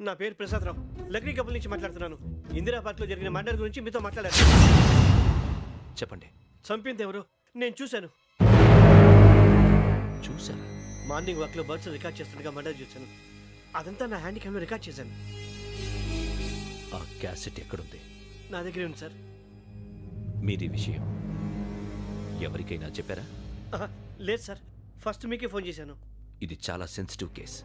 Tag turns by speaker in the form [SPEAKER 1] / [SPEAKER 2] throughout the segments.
[SPEAKER 1] నా పేరు ప్రసాదరావు. లక్డీ కపుల్ నుంచి మాట్లాడుతున్నాను. ఇందిరా పార్క్లో జరిగిన మర్డర్ గురించి మీతో మాట్లాడారు
[SPEAKER 2] చెప్పండి.
[SPEAKER 1] చంపింది ఎవరు? నేను చూశాను.
[SPEAKER 2] చూసారా
[SPEAKER 1] మార్నింగ్ వాక్లో బర్డ్స్ రికార్డ్ చేస్తుండగా మర్డర్ చూశాను. అదంతా నా హ్యాండ్ క్యామ్లో రికార్డ్ చేశాను.
[SPEAKER 2] ఆ క్యాసెట్ ఎక్కడుంది?
[SPEAKER 1] నా దగ్గరే ఉంది సార్.
[SPEAKER 2] మీది విషయం. ఎవరికైనా చెప్పారా?
[SPEAKER 1] ఆహా, లేదు సార్. ఫస్ట్ మీకే ఫోన్ చేశాను.
[SPEAKER 2] ఇది చాలా సెన్సిటివ్ కేస్.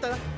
[SPEAKER 1] ఏం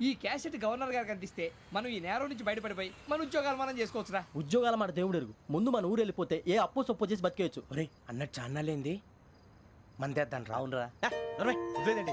[SPEAKER 3] ఈ క్యాసెట్ గవర్నర్ గారికి అందిస్తే మనం ఈ నేరం నుంచి బయటపడిపోయి మన ఉద్యోగాలు మనం చేసుకోవచ్చురా.
[SPEAKER 4] ఉద్యోగాల మాట దేవుడు ఎరుగు. ముందు మన ఊరు వెళ్ళిపోతే ఏ అప్పు సొప్పు చేసి బతికేయచ్చు.
[SPEAKER 5] ఒరే అన్నట్టు చాన్నాలేంది? మందేద్దాం రా
[SPEAKER 4] అవునరా
[SPEAKER 6] వదిలేదండి.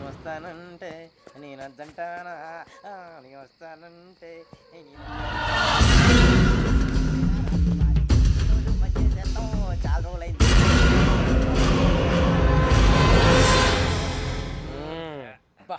[SPEAKER 5] నువ్వు వస్తానంటే నేను వద్దంటానా ఆ, నీ వస్తానంటే నేను- చాలా రోజులైంది. బా,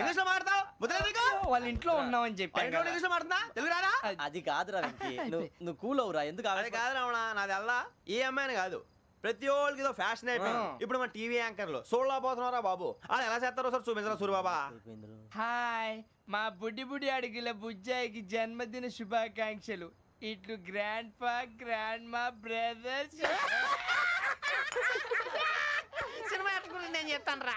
[SPEAKER 6] ఇంగ్లీష్లో నీకు?
[SPEAKER 3] వాళ్ళ ఇంట్లో ఉన్నామని
[SPEAKER 6] ఇంట్లో ఇంగ్లీష్లో తెలుగు రాదా?
[SPEAKER 4] అది. కాదురా వెంకీ. నువ్వు నువ్వు కూల్ అవురా ఎందుకు
[SPEAKER 6] అది కాదు రావణ నాది అల్లా. ఈ అమ్మాయిని కాదు. ప్రతి ఒక్కరికి ఇదో ఫ్యాషన్ అయిపోయింది. ఇప్పుడు మన టీవీ యాంకర్లు. సోళ్ళ పోతున్నారా బాబు. వాళ్ళు ఎలా చేస్తారో సార్ చూపించరా సూరిబాబా
[SPEAKER 4] అయిపోయిందిరా.
[SPEAKER 3] హాయ్. మా బుడ్డి బుడి అడిగిల బుజ్జాయికి జన్మదిన శుభాకాంక్షలు. ఇట్లు గ్రాండ్ ఫా గ్రాండ్ మా బ్రదర్స్.
[SPEAKER 6] సినిమా గురించి నేను చెప్తాను రా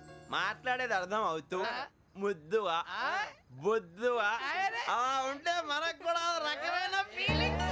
[SPEAKER 6] మాట్లాడేది అర్థం అవుతూ ముద్దువా బొద్దువా అలా ఉంటే మనకు కూడా రకమైన ఫీలింగ్స్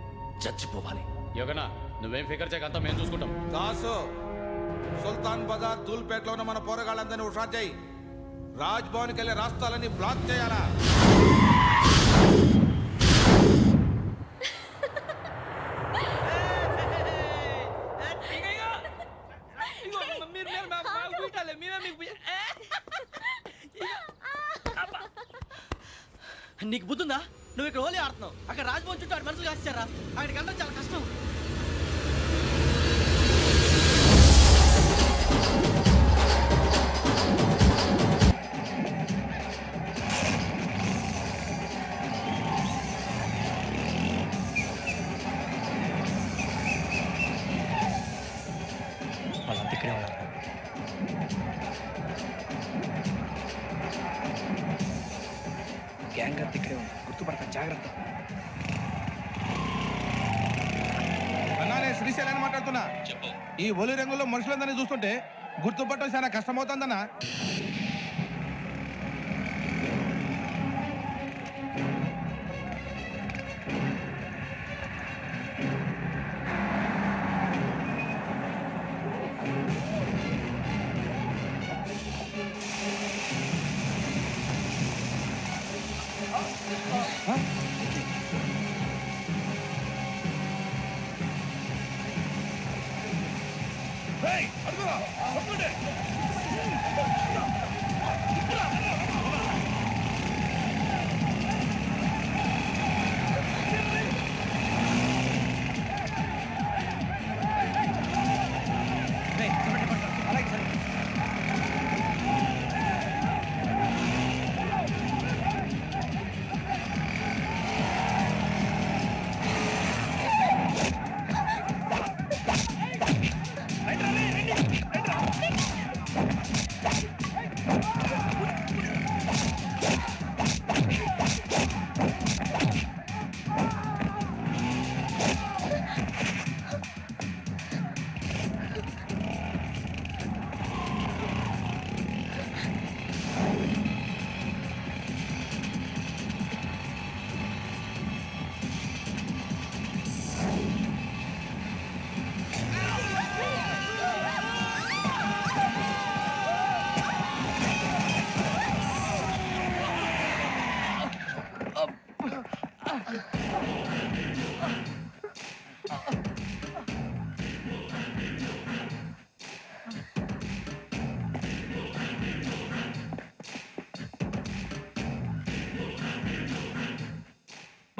[SPEAKER 2] చచ్చిపోవాలి.
[SPEAKER 7] యోగనా నువ్వేం ఫికర్ చేయక అంతా మేము చూసుకుంటాం.
[SPEAKER 8] దాసు సుల్తాన్ బజార్ దూల్పేటలో ఉన్న మన పోరగాళ్ళందరినీ హుషారు చేయి. రాజ్ భవన్కి వెళ్ళే రాష్ట్రాలన్నీ బ్లాక్ చేయాలా!
[SPEAKER 4] నీకు బుద్ధుందా? నువ్వు ఇక్కడ ఓలీ ఆడుతున్నావు. అక్కడ రాజభవన్ చుట్టూ ఆడి మనుషులు కాస్తారా అక్కడికి వెళ్ళడం చాలా కష్టం.
[SPEAKER 8] గ్యాంగ్ అంతా ఇక్కడే గుర్తుపడతాను జాగ్రత్త. మాట్లాడుతున్నా. ఈ ఒలి రంగులో మనుషులందరినీ చూస్తుంటే గుర్తుపట్టడం చాలా కష్టమవుతుందన్నా. 어?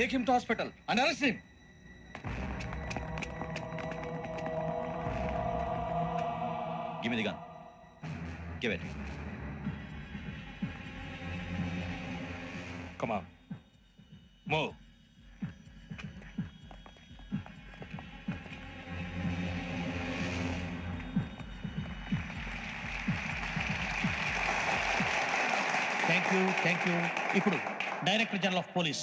[SPEAKER 8] take him to hospital and arrest him
[SPEAKER 9] give me the gun give it
[SPEAKER 8] Come on. Move.
[SPEAKER 5] Thank you thank you ఇప్పుడు director general of police.